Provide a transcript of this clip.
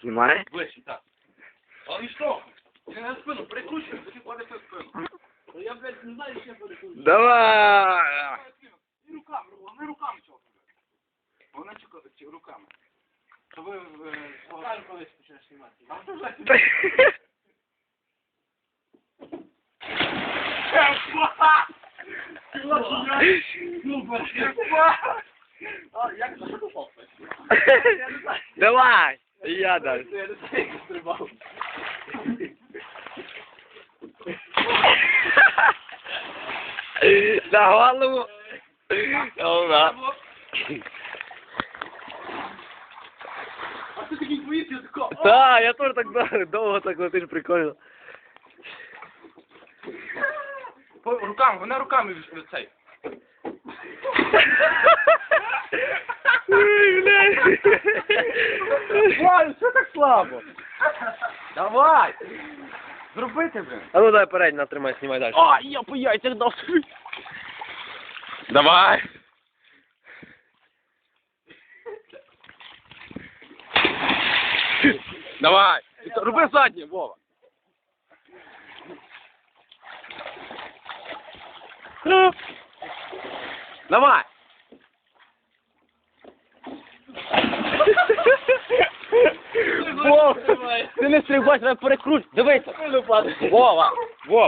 Знімає? Ближче, так. Але і що? Ти на спину, прикручуй, тоді падаєш на спину. То я, блядь, не знаю, як я перекручую. Давай! І руками, вони руками чого. Вони чого чи руками. То ви Покажу, коли почнеш знімати. А що ж А, як це попав? Давай! Я дам. Я не знаю, як стрибав. На голову. Ова. А ти такий боїться, я тако. Так, я теж так дов- довго так летиш, прикольно. По- Руками, вона руками від цей. Валю, що так слабо? Давай! Зробити, блин. А ну дай передній натримай, знімай далі. А, я по яйцях дав собі. Давай. Давай. Роби заднє, Вова. Давай. Вова, ти не стрибай, треба перекруть. Дивися. Вова.